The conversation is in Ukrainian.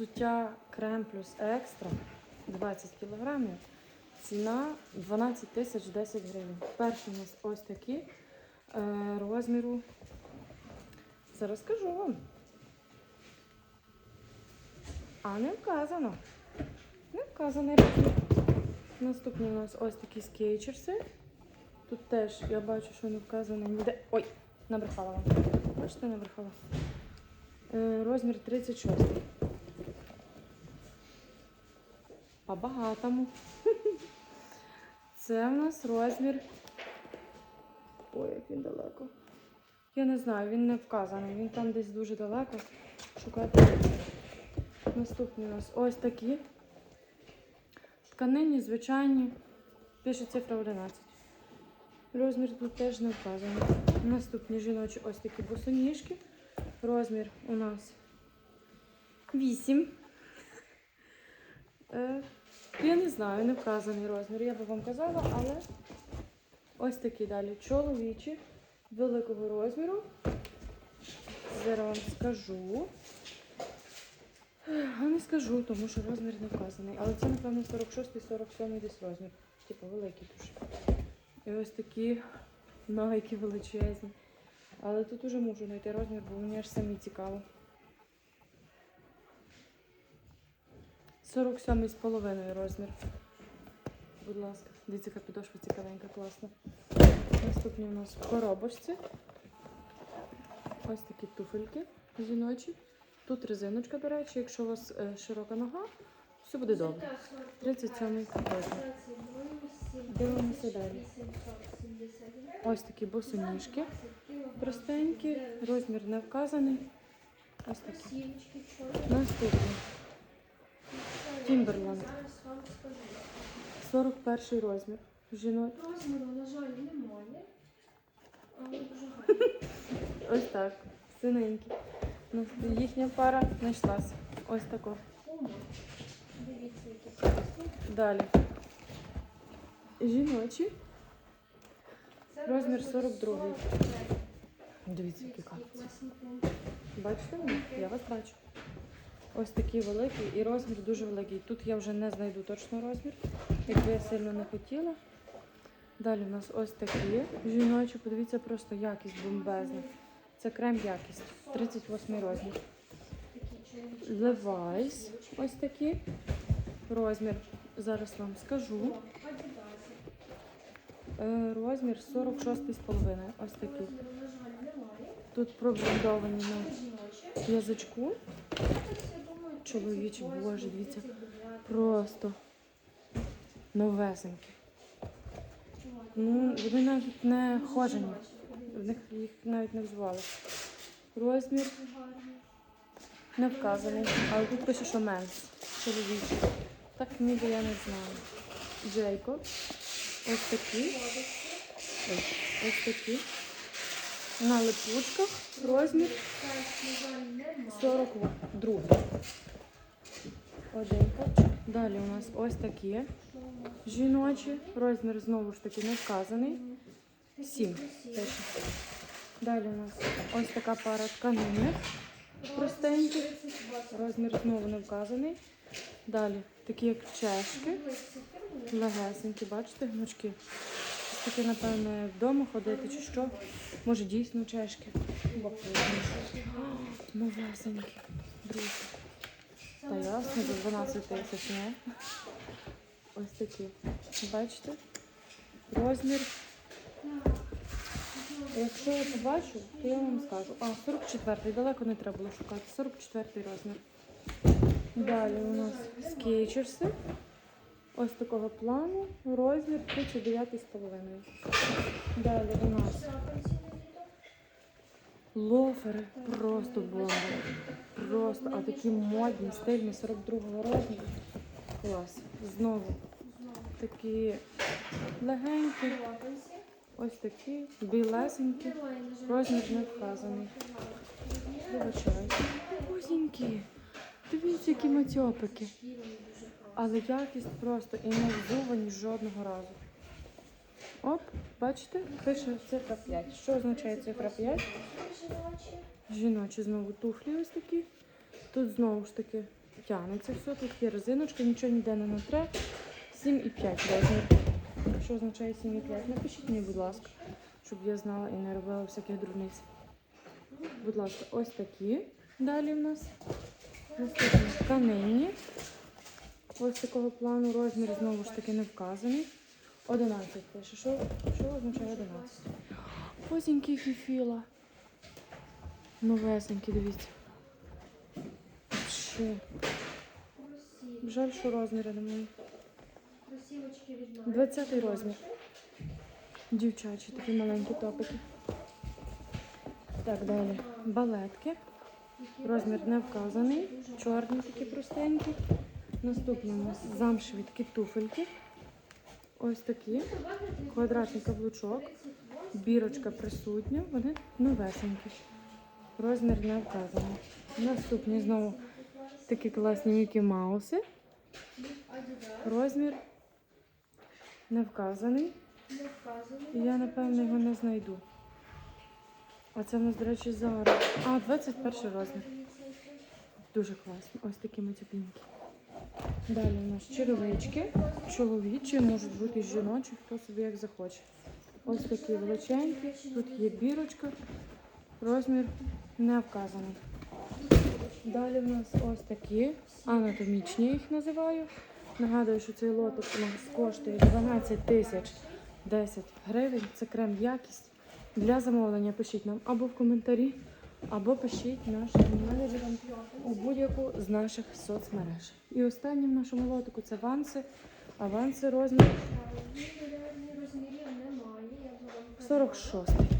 Взуття крем плюс екстра 20 кілограмів. Ціна 12 тисяч 10 гривень. Перший у нас ось такі е, розміру. Зараз скажу вам. А не вказано. Не вказаний. Наступні у нас ось такі скейчерси. Тут теж я бачу, що не вказано ніде. Ой, набрехала вам. Бачите, набрехала. Е, розмір 36. По-багатому. Це в нас розмір. Ой, як він далеко. Я не знаю, він не вказаний. Він там десь дуже далеко. Шукати. Наступні у нас ось такі. Тканині, звичайні. Пише цифра 11. Розмір тут теж не вказаний. Наступні жіночі ось такі босоніжки. Розмір у нас 8. Я не знаю, не вказаний розмір. Я би вам казала, але ось такі далі чоловічі великого розміру. Зараз вам скажу. А не скажу, тому що розмір не вказаний. Але це, напевно, 46-47 десь розмір. Типу великий дуже. І ось такі навики величезні. Але тут уже можу знайти розмір, бо мені аж самі цікаво. 47 з половиною розмір. Будь ласка, дивіться, яка підошва цікавенька, класна. Наступні у нас коробочці. Ось такі туфельки жіночі. Тут резиночка, до речі, якщо у вас е, широка нога, все буде добре. 37 розмір. Дивимося далі. Ось такі босоніжки. Простенькі, розмір не вказаний. Ось такі. Наступний. Тімберланд. 41 розмір. Жінок. Розміру, на жаль, немає. Але дуже гарно. Ось так. Синенькі. Ну, їхня пара знайшлася. Ось тако. Пума. Дивіться, які класні. Далі. Жіночі. Це Розмір 42. 49. Дивіться, які Які капці. класні пуми. Бачите мене? Я вас бачу. Ось такі великі і розмір дуже великий. Тут я вже не знайду точно розмір, якби я сильно не хотіла. Далі у нас ось такі жіночі. Подивіться, просто якість бомбезна. Це крем якість. 38 розмір. Levi's. Ось такі. Розмір. Зараз вам скажу. Е, Розмір 46,5. Ось немає. Тут пробудовані на язичку. Чоловічі, боже, дивіться. Просто новесенькі. Ну, вони навіть не хожені. В них їх навіть не взували. Розмір не вказаний, але тут пише, що менс. Чоловічий. Так ніби я не знаю. Джейкоб. Ось такі. Ось, ось такі. На липучках. Розмір Теж, на жаль, немає. 42. Один копчик. Далі у нас ось такі жіночі. Розмір знову ж таки не вказаний. Сім. Далі у нас ось така пара тканини. Простенькі. Розмір знову не вказаний. Далі такі як чешки. Легесенькі, бачите, гнучки. Щось Таке, напевно, вдома ходити чи що. Може дійсно чешки. Новесенькі. Друзі. Та ясно, за 12 тисяч, не? Ось такі. Бачите? Розмір. Якщо я побачу, то я вам скажу. А, 44-й, далеко не треба було шукати. 44-й розмір. Далі у нас скейчерси. Ось такого плану. Розмір 39,5. Далі у нас лофери. Просто бомба. Просто, а такі модні, стильні 42-го розміру. Клас. Знову такі легенькі, ось такі, білесенькі. Розмір не вказаний. Узенькі. Дивіться, які матьопики. Але якість просто і не взувані жодного разу. Оп, бачите, пише цифра 5. Що означає цифра 5? Жіночі знову туфлі ось такі. Тут знову ж таки тягнеться все. Тут є резиночка, нічого ніде не натре. 7,5 розмір. Що означає 7,5? Напишіть мені, будь ласка, щоб я знала і не робила всяких дурниць. Будь ласка, ось такі. Далі в нас. Наступні тканинні. Ось такого плану розмір знову ж таки не вказаний. 11 пише. Що, що означає 11? Озенький фіфіла. Новесенький, дивіться. Ще. Жаль, що розміри немає. Красивочки від 20 розмір. Дівчачі, такі маленькі топики. Так, далі. Балетки. Розмір не вказаний. Чорні такі простенькі. Наступні у нас замшеві такі туфельки. Ось такі. Квадратний каблучок. Бірочка присутня. Вони новесенькі. Розмір не вказаний. Наступні знову такі класні Мікі Мауси. Розмір не вказаний. Я, напевно, його не знайду. А це в нас, до речі, зараз. А, 21 розмір. Дуже класно. Ось такі матюпінки. Далі у нас черевички. Чоловічі, можуть бути жіночі, хто собі як захоче. Ось такі величенькі. Тут є бірочка. Розмір не вказаний. Далі в нас ось такі анатомічні, їх називаю. Нагадую, що цей лоток у нас коштує 12 тисяч 10 гривень. Це крем якість. Для замовлення пишіть нам або в коментарі, або пишіть нашим менеджерам у будь-яку з наших соцмереж. І останнє в нашому лотику це ванси. Аванси розмір Ні розмірів немає. Я б вам казала. 46.